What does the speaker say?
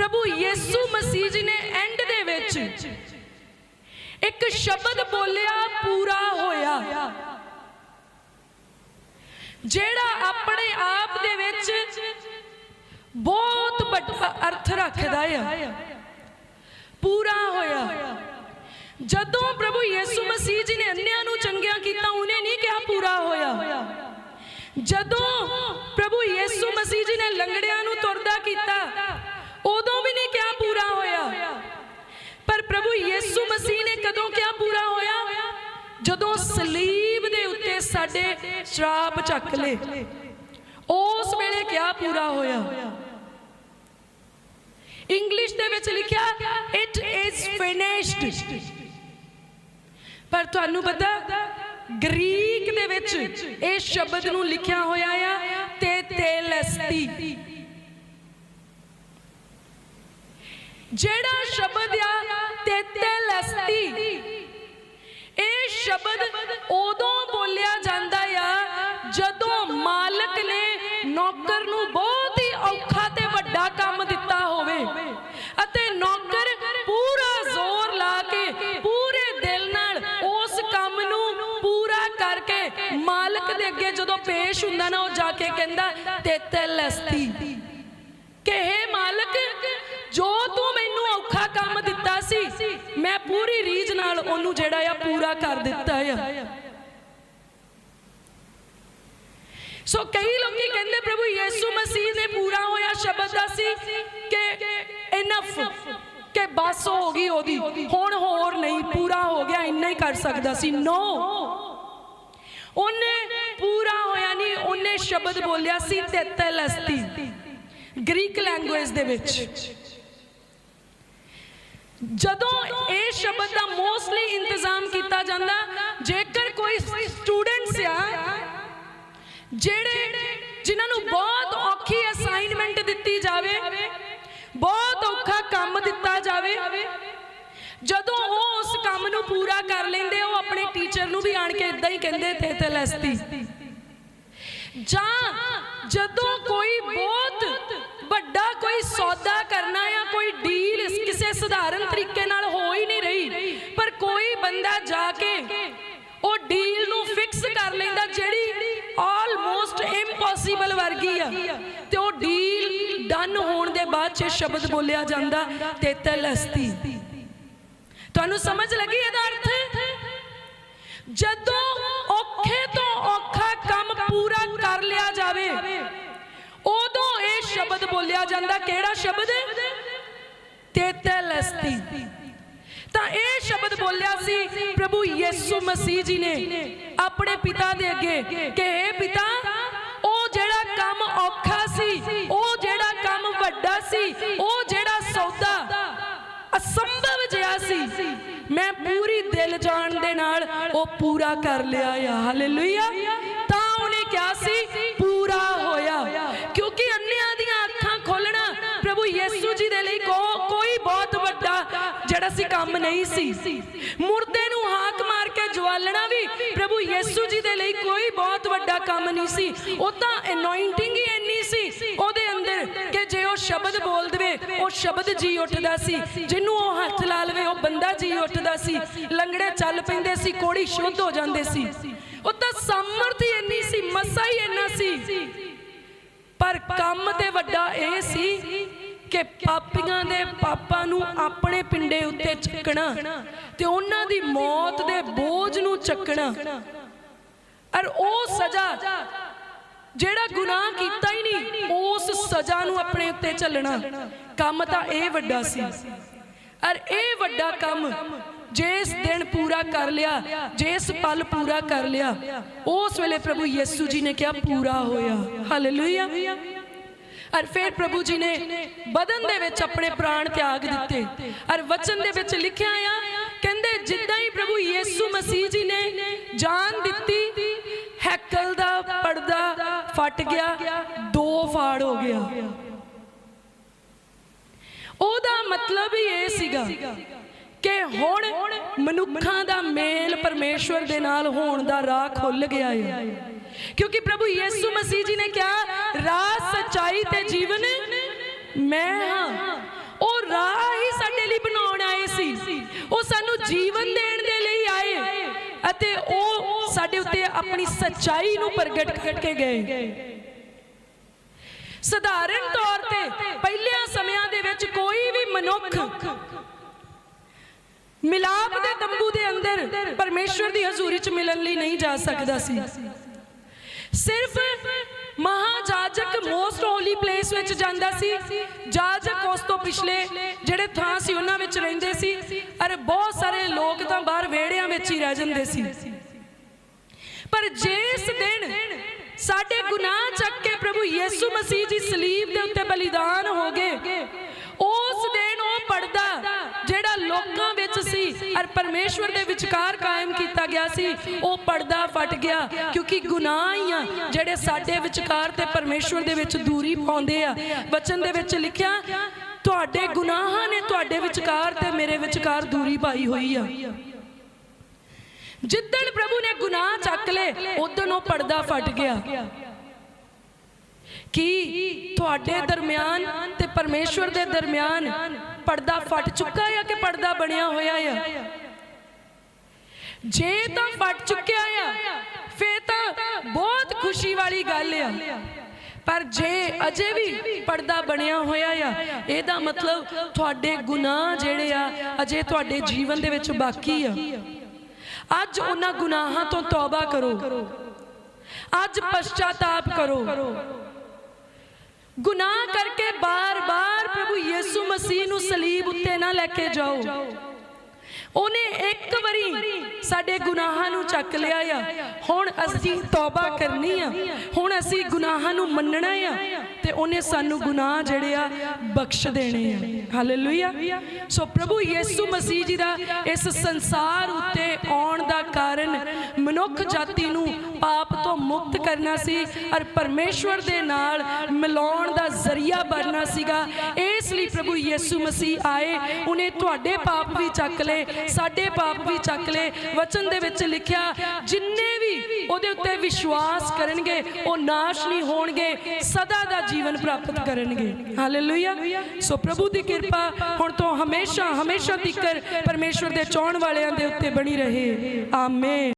ਪ੍ਰਭੂ ਯੀਸੂ ਮਸੀਹ ਜੀ ਨੇ ਐਂਡ ਦੇ ਵਿੱਚ ਇੱਕ ਸ਼ਬਦ ਬੋਲਿਆ, ਪੂਰਾ ਹੋਇਆ। ਜਿਹੜਾ ਆਪਣੇ ਆਪ ਦੇ ਵਿੱਚ ਬਹੁਤ ਵੱਡਾ ਅਰਥ ਰੱਖਦਾ ਆ। ਪੂਰਾ ਹੋਇਆ। ਜਦੋਂ ਪ੍ਰਭੂ ਯੀਸੂ ਮਸੀਹ ਜੀ ਨੇ ਅੰਨਿਆਂ ਨੂੰ ਚੰਗਿਆ ਕੀਤਾ, ਉਹਨੇ ਨਹੀਂ ਕਿਹਾ ਪੂਰਾ ਹੋਇਆ। ਜਦੋਂ ਪ੍ਰਭੂ ਯੀਸੂ ਮਸੀਹ ਜੀ ਨੇ ਲੰਗੜਿਆਂ ਨੂੰ ਜਦੋਂ ਸਲੀਬ ਦੇ ਉੱਤੇ ਸਾਡੇ ਸ਼ਰਾਪ ਚੱਕ ਲਏ ਉਸ ਵੇਲੇ ਕਿਹਾ ਪੂਰਾ ਹੋਇਆ? ਇੰਗਲਿਸ਼ ਦੇ ਵਿੱਚ ਲਿਖਿਆ ਇਟ ਇਜ਼ ਫਿਨਿਸ਼ਡ ਪਰ ਤੁਹਾਨੂੰ ਪਤਾ, ਗ੍ਰੀਕ ਦੇ ਵਿੱਚ ਇਹ ਸ਼ਬਦ ਨੂੰ ਲਿਖਿਆ ਹੋਇਆ ਆ, ਤੇ ਤੇਲਸਤੀ. ਜਿਹੜਾ ਸ਼ਬਦ ਆ, ਤੇ ਤੇਲਸਤੀ ਸ਼ਬਦ ਉਦੋਂ ਬੋਲਿਆ ਜਾਂਦਾ ਆ ਜਦੋਂ ਮਾਲਕ ਨੇ ਨੌਕਰ ਨੂੰ ਬਹੁਤ ਹੀ ਔਖਾ ਤੇ ਵੱਡਾ ਕੰਮ ਦਿੱਤਾ ਹੋਵੇ। ਅਤੇ ਨੌਕਰ ਪੂਰਾ ਜ਼ੋਰ ਲਾ ਕੇ, ਪੂਰੇ ਦਿਲ ਨਾਲ ਉਸ ਕੰਮ ਨੂੰ ਪੂਰਾ ਕਰਕੇ ਮਾਲਕ ਦੇ ਅੱਗੇ ਜਦੋਂ ਪੇਸ਼ ਹੁੰਦਾ ਨਾ, ਉਹ ਜਾ ਕੇ ਕਹਿੰਦਾ, ਤੇਤਲਸਤੀ। ਕਿ ਪੂਰੀ ਰੀਝ ਨਾਲ ਉਹਨੂੰ ਜਿਹੜਾ ਆ ਪੂਰਾ ਕਰ ਦਿੱਤਾ ਆ। ਸੋ ਕਈ ਲੋਕੀ ਕਹਿੰਦੇ ਪ੍ਰਭੂ ਯੀਸੂ ਮਸੀਹ ਨੇ ਪੂਰਾ ਹੋਇਆ ਸ਼ਬਦ ਦਾ ਸੀ ਕਿ ਇਨਫ ਕਿ ਬਸ ਹੋ ਗਈ ਉਹਦੀ। ਹੁਣ ਹੋਰ ਨਹੀਂ, ਪੂਰਾ ਹੋ ਗਿਆ, ਇੰਨਾ ਹੀ ਕਰ ਸਕਦਾ ਸੀ। ਨੋ ਉਹਨੇ ਪੂਰਾ ਹੋਇਆ ਨਹੀਂ, ਉਹਨੇ ਸ਼ਬਦ ਬੋਲਿਆ ਸੀ ਤੇਤਲਸਤੀ ਗ੍ਰੀਕ ਲੈਂਗੁਏਜ ਦੇ ਵਿੱਚ। ਜਦੋਂ ਇਹ ਸ਼ਬਦ ਦਾ ਮੋਸਟਲੀ ਇੰਤਜ਼ਾਮ ਕੀਤਾ ਜਾਂਦਾ, ਜੇਕਰ ਕੋਈ ਸਟੂਡੈਂਟਸ ਆ, ਜਿਹੜੇ ਜਿਨ੍ਹਾਂ ਨੂੰ ਬਹੁਤ ਔਖੀ ਅਸਾਈਨਮੈਂਟ ਦਿੱਤੀ ਜਾਵੇ, ਬਹੁਤ ਔਖਾ ਕੰਮ ਦਿੱਤਾ ਜਾਵੇ, ਜਦੋਂ ਉਹ ਉਸ ਕੰਮ ਨੂੰ ਪੂਰਾ ਕਰ ਲੈਂਦੇ, ਉਹ ਆਪਣੇ ਟੀਚਰ ਨੂੰ ਵੀ ਆਣ ਕੇ ਇਦਾਂ ਹੀ ਕਹਿੰਦੇ ਥੇ ਤੇ ਲਸਤੀ। ਜਾਂ ਜਦੋਂ ਕੋਈ ਬਹੁਤ ਵੱਡਾ ਕੋਈ ਸੌਦਾ ਸਧਾਰਨ ਤਰੀਕੇ ਨਾਲ ਹੋ ਹੀ ਨਹੀਂ ਰਹੀ। ਪਰ ਕੋਈ ਬੰਦਾ ਜਾ ਕੇ ਉਹ ਡੀਲ ਨੂੰ ਫਿਕਸ ਕਰ ਲੈਂਦਾ ਜਿਹੜੀ ਆਲਮੋਸਟ ਇੰਪੋਸੀਬਲ ਵਰਗੀ ਆ। ਤੇ ਉਹ ਡੀਲ ਡਨ ਹੋਣ ਦੇ ਬਾਅਦ ਚ ਸ਼ਬਦ ਬੋਲਿਆ ਜਾਂਦਾ ਤੇ ਤਲਸਤੀ ਤੁਹਾਨੂੰ ਸਮਝ ਲੱਗੀ ਇਹਦਾ ਅਰਥ? ਜਦੋਂ ਔਖੇ ਤੋਂ ਔਖਾ ਕੰਮ ਪੂਰਾ ਕਰ ਲਿਆ ਜਾਵੇ, ਉਦੋਂ ਇਹ ਸ਼ਬਦ ਬੋਲਿਆ ਜਾਂਦਾ। ਕਿਹੜਾ ਸ਼ਬਦ? ਤੇਤਲਸਤੀ ਤਾਂ ਇਹ ਸ਼ਬਦ ਬੋਲਿਆ ਸੀ ਪ੍ਰਭੂ ਯੀਸੂ ਮਸੀਹ ਜੀ ਨੇ ਆਪਣੇ ਪਿਤਾ ਦੇ ਅੱਗੇ ਕਿ ਇਹ ਪਿਤਾ ਉਹ ਜਿਹੜਾ ਕੰਮ ਔਖਾ ਸੀ ਉਹ ਜਿਹੜਾ ਕੰਮ ਵੱਡਾ ਸੀ ਉਹ ਜਿਹੜਾ ਸੌਦਾ। ਅਸੰਭਵ ਜਿਹਾ ਸੀ। ਮੈਂ ਪੂਰੀ ਦਿਲ ਜਾਨ ਦੇ ਨਾਲ ਉਹ ਪੂਰਾ ਕਰ ਲਿਆ। ਹਾਲੇਲੂਇਆ। ਕੰਮ ਨਹੀਂ ਸੀ। ਮੁਰਦੇ ਨੂੰ ਹਾਕ ਮਾਰ ਕੇ ਜਵਾਲਣਾ ਵੀ ਪ੍ਰਭੂ ਯੀਸੂ ਜੀ ਦੇ ਲਈ ਕੋਈ ਬਹੁਤ ਵੱਡਾ ਕੰਮ ਨਹੀਂ ਸੀ। ਉਹ ਤਾਂ ਅਨੋਇੰਟਿੰਗ ਹੀ ਇੰਨੀ ਸੀ ਉਹਦੇ ਅੰਦਰ ਕਿ ਜੇ ਉਹ ਸ਼ਬਦ ਬੋਲ ਦੇਵੇ, ਉਹ ਸ਼ਬਦ ਜੀ ਉੱਠਦਾ ਸੀ। ਜਿਹਨੂੰ ਉਹ ਹੱਥ ਲਾ ਲਵੇ, ਉਹ ਬੰਦਾ ਜੀ ਉੱਠਦਾ ਸੀ। ਲੰਗੜੇ ਚੱਲ ਪੈਂਦੇ ਸੀ, ਕੋੜੀ ਸ਼ੁੱਧ ਹੋ ਜਾਂਦੇ ਸੀ। ਉਹ ਤਾਂ ਸਮਰਥ ਹੀ ਇੰਨੀ ਸੀ, ਮਸਾ ਹੀ ਇੰਨਾ ਸੀ। ਪਰ ਕੰਮ ਤੇ ਵੱਡਾ ਇਹ ਸੀ ਕਿ ਪਾਪੀਆਂ ਦੇ ਪਾਪਾਂ ਨੂੰ ਆਪਣੇ ਪਿੰਡੇ ਉੱਤੇ ਚੱਕਣਾ ਤੇ ਉਹਨਾਂ ਦੀ ਮੌਤ ਦੇ ਬੋਝ ਨੂੰ ਚੱਕਣਾ। ਔਰ ਉਹ ਸਜ਼ਾ ਜਿਹੜਾ ਗੁਨਾਹ ਕੀਤਾ ਹੀ ਨਹੀਂ, ਉਸ ਸਜ਼ਾ ਨੂੰ ਆਪਣੇ ਉੱਤੇ ਚੱਲਣਾ। ਕੰਮ ਤਾਂ ਇਹ ਵੱਡਾ ਸੀ। ਔਰ ਇਹ ਵੱਡਾ ਕੰਮ ਜਿਸ ਦਿਨ ਪੂਰਾ ਕਰ ਲਿਆ, ਜਿਸ ਪਲ ਪੂਰਾ ਕਰ ਲਿਆ, ਉਸ ਵੇਲੇ ਪ੍ਰਭੂ ਯਿਸੂ ਜੀ ਨੇ ਕਿਹਾ, ਪੂਰਾ ਹੋਇਆ। ਹਾਲੇਲੂਇਆ ਔਰ ਫਿਰ ਪ੍ਰਭੂ ਜੀ ਨੇ ਬਦਨ ਦੇ ਵਿੱਚ ਆਪਣੇ ਪ੍ਰਾਣ ਤਿਆਗ ਦਿੱਤੇ। ਔਰ ਵਚਨ ਦੇ ਵਿੱਚ ਲਿਖਿਆ ਆ ਕਹਿੰਦੇ ਜਿੱਦਾਂ ਹੀ ਪ੍ਰਭੂ ਯੀਸੂ ਮਸੀਹ ਜੀ ਨੇ ਜਾਨ ਦਿੱਤੀ ਹੈਕਲ ਦਾ ਪਰਦਾ ਫਟ ਗਿਆ ਦੋ ਫਾੜ ਹੋ ਗਿਆ। ਉਹਦਾ ਮਤਲਬ ਹੀ ਇਹ ਸੀਗਾ ਕਿ ਹੁਣ ਮਨੁੱਖਾਂ ਦਾ ਮੇਲ ਪਰਮੇਸ਼ਵਰ ਦੇ ਨਾਲ ਹੋਣ ਦਾ ਰਾਹ ਖੁੱਲ ਗਿਆ ਹੈ। ਕਿਉਂਕਿ ਪ੍ਰਭੂ ਯੀਸੂ ਮਸੀਹ ਜੀ ਨੇ ਕਿਹਾ ਰਾਹ ਸਚਾਈ ਤੇ ਜੀਵਨ ਮੈਂ ਹਾਂ। ਬਣਾਉਣ ਆਏ ਸੀ। ਉਹ ਸਾਨੂੰ ਜੀਵਨ ਦੇਣ ਦੇ ਲਈ ਆਏ। ਅਤੇ ਉਹ ਸਾਡੇ ਉੱਤੇ ਆਪਣੀ ਸੱਚਾਈ ਨੂੰ ਪ੍ਰਗਟ ਕਰਕੇ ਗਏ। ਸਧਾਰਨ ਤੌਰ ਤੇ ਪਹਿਲਿਆਂ ਸਮਿਆਂ ਦੇ ਵਿੱਚ ਕੋਈ ਵੀ ਮਨੁੱਖ ਮਿਲਾਪ ਦੇ ਤੰਬੂ ਦੇ ਅੰਦਰ ਪਰਮੇਸ਼ਵਰ ਦੀ ਹਜ਼ੂਰੀ 'ਚ ਮਿਲਣ ਲਈ ਨਹੀਂ ਜਾ ਸਕਦਾ ਸੀ। ਸਿਰਫ ਮਹਾਜਾਜਕ ਮੋਸਟ ਹੋਲੀ ਪਲੇਸ ਵਿੱਚ ਜਾਂਦਾ ਸੀ। ਜਾਜਕ ਉਸ ਤੋਂ ਪਿਛਲੇ ਜਿਹੜੇ ਥਾਂ ਸੀ, ਉਹਨਾਂ ਵਿੱਚ ਰਹਿੰਦੇ ਸੀ। ਅਰੇ ਬਹੁਤ ਸਾਰੇ ਲੋਕ ਤਾਂ ਬਾਹਰ ਵਿਹੜਿਆਂ ਵਿੱਚ ਹੀ ਰਹਿ ਜਾਂਦੇ ਸੀ। ਪਰ ਜਿਸ ਦਿਨ ਸਾਡੇ ਗੁਨਾਹ ਚੱਕ ਕੇ ਪ੍ਰਭੂ ਯੀਸੂ ਮਸੀਹ ਜੀ ਸਲੀਬ ਦੇ ਉੱਤੇ ਬਲੀਦਾਨ ਹੋ ਗਏ ਪਰਮੇਸ਼ਵਰ ਦੇ ਵਿਚਕਾਰ ਕਾਇਮ ਕੀਤਾ ਗਿਆ ਸੀ, ਉਹ ਪਰਦਾ ਫਟ ਗਿਆ, ਕਿਉਂਕਿ ਗੁਨਾਹ ਹੀ ਆ ਜਿਹੜੇ ਸਾਡੇ ਵਿਚਕਾਰ ਤੇ ਪਰਮੇਸ਼ਵਰ ਦੇ ਵਿੱਚ ਦੂਰੀ ਪਾਉਂਦੇ ਆ, ਵਚਨ ਦੇ ਵਿੱਚ ਲਿਖਿਆ, ਤੁਹਾਡੇ ਗੁਨਾਹਾਂ ਨੇ ਤੁਹਾਡੇ ਵਿਚਕਾਰ ਤੇ ਮੇਰੇ ਵਿਚਕਾਰ ਦੂਰੀ ਪਾਈ ਹੋਈ ਆ। ਜਿੱਦਣ ਪ੍ਰਭੂ ਨੇ ਗੁਨਾਹ ਚੱਕ ਲਏ, ਉਦੋਂ ਉਹ ਪਰਦਾ ਫਟ ਗਿਆ। ਕੀ ਤੁਹਾਡੇ ਦਰਮਿਆਨ ਤੇ ਪਰਮੇਸ਼ਵਰ ਦੇ ਦਰਮਿਆਨ ਪਰਦਾ ਫਟ ਚੁੱਕਾ ਹੈ ਕਿ ਪਰਦਾ ਬਣਿਆ ਹੋਇਆ ਹੈ ਜੇ ਤਾਂ ਫਟ ਚੁੱਕਿਆ ਆ, ਫੇਰ ਤਾਂ ਬਹੁਤ ਖੁਸ਼ੀ ਵਾਲੀ ਗੱਲ ਆ। ਪਰ ਜੇ ਅਜੇ ਵੀ ਪਰਦਾ ਬਣਿਆ ਹੋਇਆ ਆ, ਇਹਦਾ ਮਤਲਬ ਤੁਹਾਡੇ ਗੁਨਾਹ ਜਿਹੜੇ ਆ, ਅਜੇ ਤੁਹਾਡੇ ਜੀਵਨ ਦੇ ਵਿੱਚ ਬਾਕੀ ਆ। ਅੱਜ ਉਹਨਾਂ ਗੁਨਾਹਾਂ ਤੋਂ ਤੌਬਾ ਕਰੋ। ਅੱਜ ਪਛਤਾਤਾਪ ਕਰੋ। ਗੁਨਾਹ ਕਰਕੇ ਬਾਰ-ਬਾਰ ਪ੍ਰਭੂ ਯੀਸੂ ਮਸੀਹ ਨੂੰ ਸਲੀਬ ਉੱਤੇ ਨਾ ਲੈ ਕੇ ਜਾਓ। ਉਹਨੇ ਇੱਕ ਵਾਰੀ ਸਾਡੇ ਗੁਨਾਹਾਂ ਨੂੰ ਚੱਕ ਲਿਆ ਆ। ਹੁਣ ਅਸੀਂ ਤੌਬਾ ਕਰਨੀ ਆ। ਹੁਣ ਅਸੀਂ ਗੁਨਾਹਾਂ ਨੂੰ ਮੰਨਣਾ ਆ। ਤੇ ਉਹਨੇ ਸਾਨੂੰ ਗੁਨਾਹ ਜਿਹੜੇ ਆ ਬਖਸ਼ ਦੇਣੇ ਆ। ਹਾਲੇਲੂਇਆ ਸੋ ਪ੍ਰਭੂ ਯੀਸੂ ਮਸੀਹ ਜੀ ਦਾ ਇਸ ਸੰਸਾਰ ਉੱਤੇ ਆਉਣ ਦਾ ਕਾਰਨ ਮਨੁੱਖ ਜਾਤੀ ਨੂੰ ਪਾਪ ਤੋਂ ਮੁਕਤ ਕਰਨਾ ਸੀ ਔਰ ਪਰਮੇਸ਼ਵਰ ਦੇ ਨਾਲ ਮਿਲਾਉਣ ਦਾ ਜ਼ਰੀਆ ਬਣਨਾ ਸੀਗਾ। ਇਸ ਲਈ ਪ੍ਰਭੂ ਯੀਸੂ ਮਸੀਹ ਆਏ, ਉਹਨੇ ਤੁਹਾਡੇ ਪਾਪ ਵੀ ਚੱਕ ਲਏ, ਸਾਡੇ ਪਾਪ ਵੀ ਚੱਕ ਲਏ। ਵਚਨ ਦੇ ਵਿੱਚ ਲਿਖਿਆ, ਜਿੰਨੇ ਵੀ ਉਹਦੇ ਉੱਤੇ ਵਿਸ਼ਵਾਸ ਕਰਨਗੇ, ਉਹ ਨਾਸ਼ ਨਹੀਂ ਹੋਣਗੇ, ਸਦਾ ਦਾ ਜੀਵਨ ਪ੍ਰਾਪਤ ਕਰਨਗੇ। ਹਾਲੇਲੂਇਆ ਸੋ ਪ੍ਰਭੂ ਦੀ ਕਿਰਪਾ ਹੁਣ ਤੋਂ ਹਮੇਸ਼ਾ ਹਮੇਸ਼ਾ ਤੀਕਰ ਪਰਮੇਸ਼ਵਰ ਦੇ ਚਾਹਣ ਵਾਲਿਆਂ ਦੇ ਉੱਤੇ ਬਣੀ ਰਹੇ। ਆਮੇਨ